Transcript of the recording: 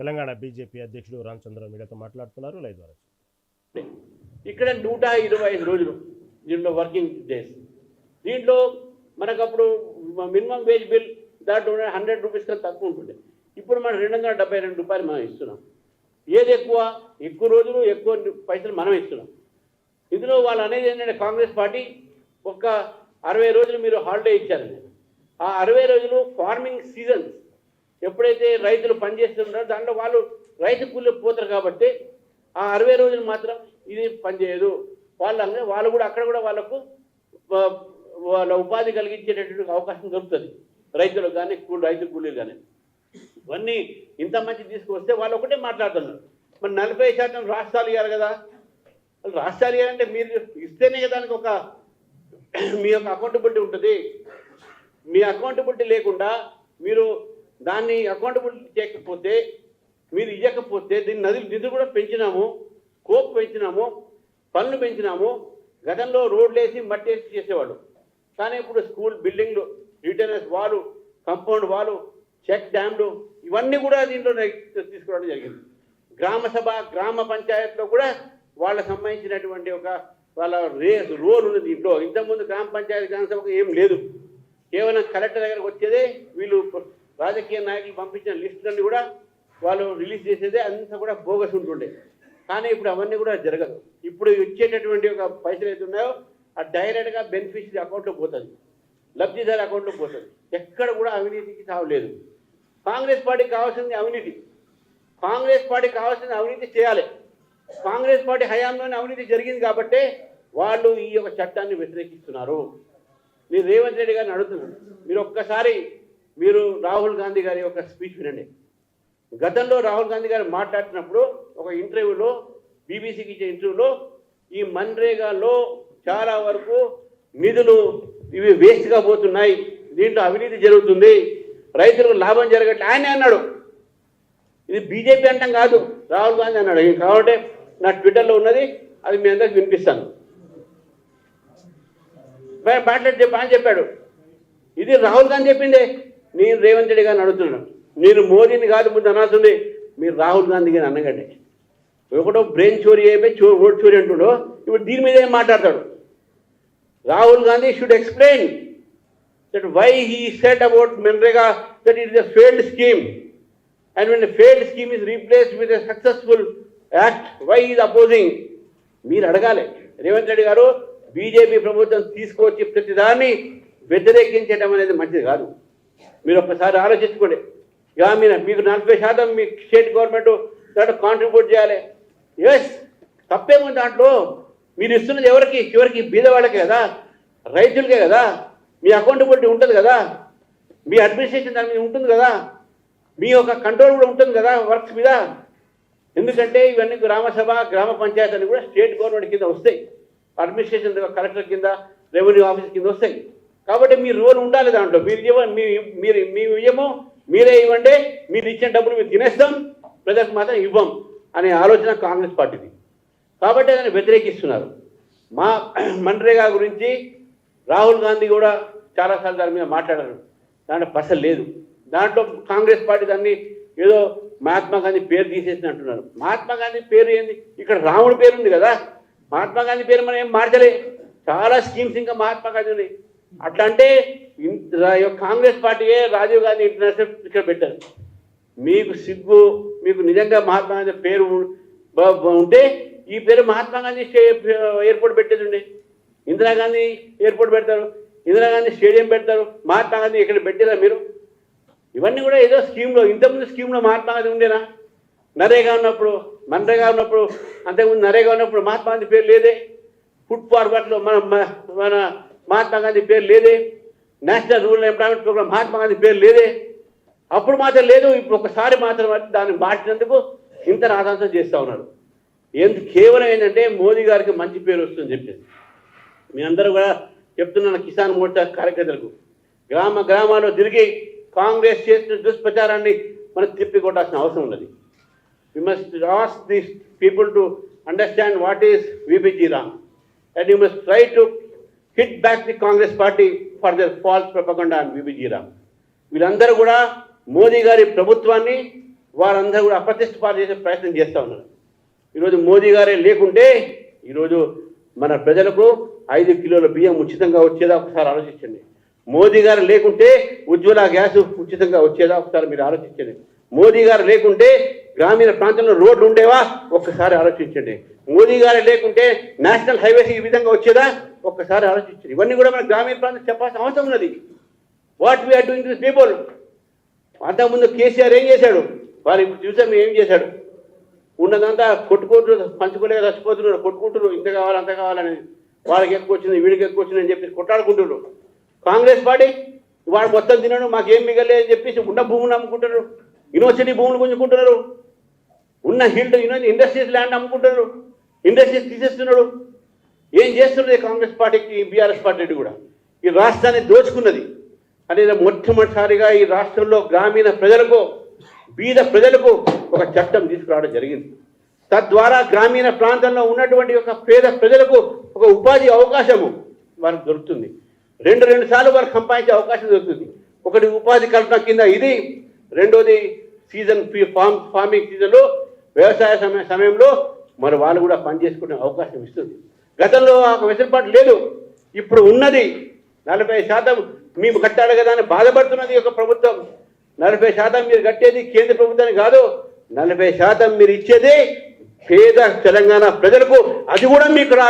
Telangana BJP అధ్యక్షుడు రామచంద్ర మీడియాతో మాట్లాడుతున్నారు. లైవ్ ద్వారా ఇక్కడ నూట ఇరవై ఐదు రోజులు దీంట్లో వర్కింగ్ డేస్. దీంట్లో మనకు అప్పుడు మినిమం వేజ్ బిల్ దాంట్లో హండ్రెడ్ రూపీస్ కన్నా తక్కువ ఉంటుండే. ఇప్పుడు మనం రెండు వందల డెబ్బై రెండు రూపాయలు మనం ఇస్తున్నాం. ఏది ఎక్కువ? ఎక్కువ రోజులు ఎక్కువ పైసలు మనం ఇస్తున్నాం. ఇందులో వాళ్ళు అనేది ఏంటంటే కాంగ్రెస్ పార్టీ ఒక అరవై రోజులు మీరు హాలిడే ఇచ్చారండి. ఆ అరవై రోజులు ఫార్మింగ్ సీజన్స్ ఎప్పుడైతే రైతులు పనిచేస్తున్నారో దాంట్లో వాళ్ళు రైతు కూలి పోతారు కాబట్టి ఆ అరవై రోజులు మాత్రం ఇది పనిచేయదు వాళ్ళు వాళ్ళు కూడా అక్కడ కూడా వాళ్ళకు వాళ్ళ ఉపాధి కలిగించేటటువంటి అవకాశం దొరుకుతుంది. రైతులకు కానీ కూలి రైతు కూలీలు కానీ. ఇవన్నీ ఇంత మంచి తీసుకొస్తే వాళ్ళు ఒకటే మాట్లాడుతున్నారు. మరి నలభై శాతం రాష్ట్రాలు ఇవ్వాలి కదా. రాష్ట్రాలు ఇవ్వాలంటే మీరు ఇస్తేనే దానికి ఒక మీ యొక్క అకౌంటబిలిటీ ఉంటుంది. మీ అకౌంటబిలిటీ లేకుండా మీరు దాన్ని అకౌంటబిలిటీ చేయకపోతే మీరు ఇవ్వకపోతే దీన్ని నదులు నిధులు కూడా పెంచినాము కోప్ పెంచినాము పనులు పెంచినాము గతంలో రోడ్లు వేసి మట్టి వేసి చేసేవాళ్ళు. కానీ ఇప్పుడు స్కూల్ బిల్డింగ్లు రిటర్నర్స్ వాలు కంపౌండ్ వాలు చెక్ డ్యామ్లు ఇవన్నీ కూడా దీంట్లో తీసుకోవడం జరిగింది. గ్రామ సభ గ్రామ పంచాయత్లో కూడా వాళ్ళకు సంబంధించినటువంటి ఒక వాళ్ళ రే రోల్ ఉంది దీంట్లో. ఇంతకుముందు గ్రామ పంచాయతీ గ్రామ సభకు ఏం లేదు. కేవలం కలెక్టర్ దగ్గరకు వచ్చేదే వీళ్ళు రాజకీయ నాయకులు పంపించిన లిస్టులన్నీ కూడా వాళ్ళు రిలీజ్ చేసేదే అంతా కూడా బోగస్ ఉంటుండే. కానీ ఇప్పుడు అవన్నీ కూడా జరగదు. ఇప్పుడు ఇచ్చేటటువంటి ఒక పైసలు అయితే ఉన్నాయో ఆ డైరెక్ట్గా బెనిఫిషరీ అకౌంట్లో పోతుంది. లబ్ధిదారు అకౌంట్లో పోతుంది. ఎక్కడ కూడా అవినీతికి తావలేదు కాంగ్రెస్ పార్టీకి కావాల్సింది అవినీతి. కాంగ్రెస్ పార్టీకి కావాల్సింది అవినీతి చేయాలి. కాంగ్రెస్ పార్టీ హయాంలోనే అవినీతి జరిగింది కాబట్టే వాళ్ళు ఈ యొక్క చట్టాన్ని వ్యతిరేకిస్తున్నారు. నేను రేవంత్ రెడ్డి గారిని అడుగుతున్నాను. మీరు ఒక్కసారి మీరు రాహుల్ గాంధీ గారి యొక్క స్పీచ్ వినండి. గతంలో రాహుల్ గాంధీ గారు మాట్లాడినప్పుడు ఒక ఇంటర్వ్యూలో బీబీసీకి ఇచ్చే ఇంటర్వ్యూలో ఈ మన్రేగాలో చాలా వరకు నిధులు ఇవి వేస్ట్గా పోతున్నాయి. దీంట్లో అవినీతి జరుగుతుంది. రైతులకు లాభం జరగట్లే. ఆయనే అన్నాడు. ఇది బీజేపీ అంటాం కాదు. రాహుల్ గాంధీ అన్నాడు. కాబట్టి నా ట్విట్టర్లో ఉన్నది అది మీ అందరికి వినిపిస్తాను. మాట్లాడి చెప్పా అని చెప్పాడు. ఇది రాహుల్ గాంధీ చెప్పిందే. నేను రేవంత్ రెడ్డి గారిని అడుగుతున్నాను. నేను మోదీని కాదు ముందు అనాల్సింది మీరు రాహుల్ గాంధీ గారిని అనగండి ఒకటో బ్రెయిన్ చోరీ అయిపోయి చో ఓట్ చోరీ అంటుడో ఇప్పుడు దీని మీద ఏం మాట్లాడతాడు? Rahul Gandhi should explain that why he set about MNREGA that it is a failed scheme and when failed scheme is replaced with a successful act why is opposing మీరు అడగాలి. రేవంత్ రెడ్డి గారు బీజేపీ ప్రభుత్వం తీసుకువచ్చి ప్రతిదాన్ని వ్యతిరేకించడం అనేది మంచిది కాదు. మీరు ఒక్కసారి ఆలోచించుకోండి. ఇక మీరు మీకు నలభై శాతం మీ స్టేట్ గవర్నమెంట్ దాంట్లో కాంట్రిబ్యూట్ చేయాలి. ఎస్ తప్పేముంది దాంట్లో. మీరు ఇస్తున్నది ఎవరికి? చివరికి బీదవాళ్ళకే కదా? రైతులకే కదా? మీ అకౌంటబిలిటీ ఉంటుంది కదా? మీ అడ్మినిస్ట్రేషన్ దాని మీద ఉంటుంది కదా? మీ యొక్క కంట్రోల్ కూడా ఉంటుంది కదా వర్క్స్ మీద? ఎందుకంటే ఇవన్నీ గ్రామసభ గ్రామ పంచాయతీ అని కూడా స్టేట్ గవర్నమెంట్ కింద వస్తాయి. అడ్మినిస్ట్రేషన్ కలెక్టర్ కింద రెవెన్యూ ఆఫీస్ కింద వస్తాయి. కాబట్టి మీ రోల్ ఉండాలి దాంట్లో. మీరు ఇవ్వండి మీ మీరు మీ ఇవ్వము మీరే ఇవ్వండి మీరు ఇచ్చిన డబ్బులు మేము తినేస్తాం ప్రజలకు మాత్రం ఇవ్వం అనే ఆలోచన కాంగ్రెస్ పార్టీది. కాబట్టి దాన్ని వ్యతిరేకిస్తున్నారు. మా మన్రేగా గురించి రాహుల్ గాంధీ కూడా చాలాసార్లు దాని మీద మాట్లాడారు. దాంట్లో పసలు లేదు. దాంట్లో కాంగ్రెస్ పార్టీ దాన్ని ఏదో మహాత్మా గాంధీ పేరు తీసేసి అంటున్నారు. మహాత్మా గాంధీ పేరు ఏంది? ఇక్కడ రాముడి పేరు ఉంది కదా. మహాత్మా గాంధీ పేరు మనం ఏం మార్చలే. చాలా స్కీమ్స్ ఇంకా మహాత్మా గాంధీ ఉన్నాయి. అట్లా అంటే యొక్క కాంగ్రెస్ పార్టీయే రాజీవ్ గాంధీ ఇంటర్నేషనల్ ఇక్కడ పెట్టారు. మీకు సిగ్గు మీకు నిజంగా మహాత్మా గాంధీ పేరు ఉంటే ఈ పేరు మహాత్మా గాంధీ ఎయిర్పోర్ట్ పెట్టేది ఉండే. ఇందిరాగాంధీ ఎయిర్పోర్ట్ పెడతారు ఇందిరాగాంధీ స్టేడియం పెడతారు మహాత్మా గాంధీ ఇక్కడ పెట్టేదా మీరు? ఇవన్నీ కూడా ఏదో స్కీమ్లో ఇంతకుముందు స్కీమ్లో మహాత్మా గాంధీ ఉండేనా? నరేగా ఉన్నప్పుడు మన్రేగా ఉన్నప్పుడు అంతకుముందు నరేగా ఉన్నప్పుడు మహాత్మా గాంధీ పేరు లేదే. ఫుడ్ ఫార్వర్డ్లో మన- మన మహాత్మా గాంధీ పేరు లేదే. National rural employment programme Mahatma Gandhi పేరు లేదే. అప్పుడు మాత్రం లేదు ఇప్పుడు ఒకసారి మాత్రం దాన్ని మార్చినందుకు ఇంత నాదాంతం చేస్తూ ఉన్నారు ఎందుకు కేవలం ఏంటంటే మోదీ గారికి మంచి పేరు వస్తుందని చెప్పేసి. మీ అందరూ కూడా చెప్తున్నాను కిసాన్ మోర్చా కార్యకర్తలకు గ్రామ గ్రామాల్లో తిరిగి కాంగ్రెస్ చేసిన దుష్ప్రచారాన్ని మనం తిప్పి కొట్టాల్సిన అవసరం ఉన్నది. We must ask these people to understand what is VBG RAM and you must try to hit back the Congress party for their false propaganda and వీళ్ళందరూ కూడా మోదీ గారి ప్రభుత్వాన్ని వారందరూ కూడా అప్రతిష్ట పాలు చేసే ప్రయత్నం చేస్తూ ఉన్నారు. ఈరోజు మోదీ గారే లేకుంటే ఈరోజు మన ప్రజలకు ఐదు కిలోల బియ్యం ఉచితంగా వచ్చేదా ఒకసారి ఆలోచించండి. మోదీ గారు లేకుంటే ఉజ్వల గ్యాస్ ఉచితంగా వచ్చేదా ఒకసారి మీరు ఆలోచించండి. మోదీ గారు లేకుంటే గ్రామీణ ప్రాంతంలో రోడ్లు ఉండేవా? ఒక్కసారి ఆలోచించండి. మోదీ గారు లేకుంటే నేషనల్ హైవేస్ ఈ విధంగా వచ్చేదా? ఒక్కసారి ఆలోచించండి. ఇవన్నీ కూడా మన గ్రామీణ ప్రాంతం చెప్పాల్సిన అవసరం ఉన్నది. What we are doing this people అంతకుముందు కేసీఆర్ ఏం చేశాడు? వారు ఇప్పుడు చూసాం ఏం చేశాడు? ఉన్నదంతా కొట్టుకుంటూ పంచుకోలేక చచ్చిపోతున్నారు. కొట్టుకుంటున్నారు. ఇంత కావాలి అంత కావాలని వాళ్ళకి ఎక్కువ వచ్చింది వీడికి ఎక్కువ వచ్చింది అని చెప్పేసి కొట్టాడుకుంటున్నారు కాంగ్రెస్ పార్టీ? వాడు మొత్తం తినడు మాకేం మిగలేదు అని చెప్పేసి ఉన్న భూములు అమ్ముకుంటున్నారు. యూనివర్సిటీ భూములు గుంజుకుంటున్నారు. ఉన్న హిల్డ్ ఇండస్ట్రీస్ ల్యాండ్ అమ్ముకుంటున్నారు. ఇండస్ట్రీస్ తీసేస్తున్నాడు ఏం చేస్తున్నది కాంగ్రెస్ పార్టీకి బీఆర్ఎస్ పార్టీ కూడా? ఈ రాష్ట్రాన్ని దోచుకున్నది. అనేది మొట్టమొదటిసారిగా ఈ రాష్ట్రంలో గ్రామీణ ప్రజలకు బీద ప్రజలకు ఒక చట్టం తీసుకురావడం జరిగింది. తద్వారా గ్రామీణ ప్రాంతంలో ఉన్నటువంటి ఒక పేద ప్రజలకు ఒక ఉపాధి అవకాశము వారికి దొరుకుతుంది. రెండు రెండు సార్లు వారు సంపాదించే అవకాశం దొరుకుతుంది. ఒకటి ఉపాధి కల్పన కింద ఇది రెండోది సీజన్ ఫార్మ్ ఫార్మింగ్ సీజన్లో వ్యవసాయ సమయ సమయంలో మరి వాళ్ళు కూడా పని చేసుకునే అవకాశం ఇస్తుంది. గతంలో ఆ వెసులుబాటు లేదు. ఇప్పుడు ఉన్నది నలభై శాతం మేము కట్టాలి కదా అని బాధపడుతున్నది ఒక ప్రభుత్వం. నలభై శాతం మీరు కట్టేది కేంద్ర ప్రభుత్వానికి కాదు. నలభై శాతం మీరు ఇచ్చేది పేద తెలంగాణ ప్రజలకు. అది కూడా మీకు రా